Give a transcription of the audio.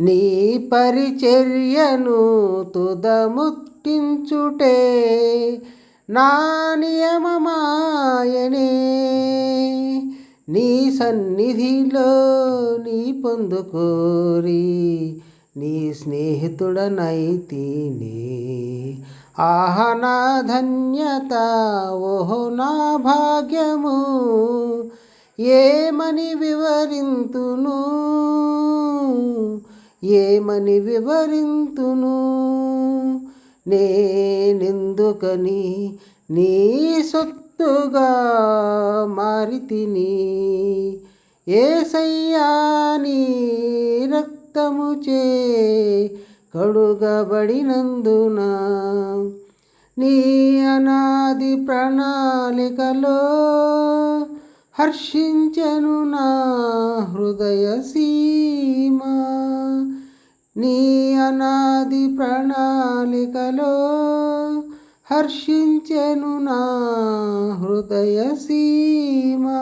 నీ పరిచర్యను తుదముట్టించుటే నా నియమమాయనే. నీ సన్నిధిలో నీ పొందుకోరి నీ స్నేహితుడనైతిని. ఆహ నా ధన్యత ఓహో నా భాగ్యము. ఏమని వివరింతును? ఏమని వివరింతును? నేనెందుకని నీ సొత్తుగా మారితిని? ఏసయ్యా నీ రక్తముచే కడుగబడినందున నీ అనాది ప్రణాళికలో హర్షించను నా హృదయసీ నీ అనాది ప్రణాళికలో హర్షించెను నా హృదయ సీమా.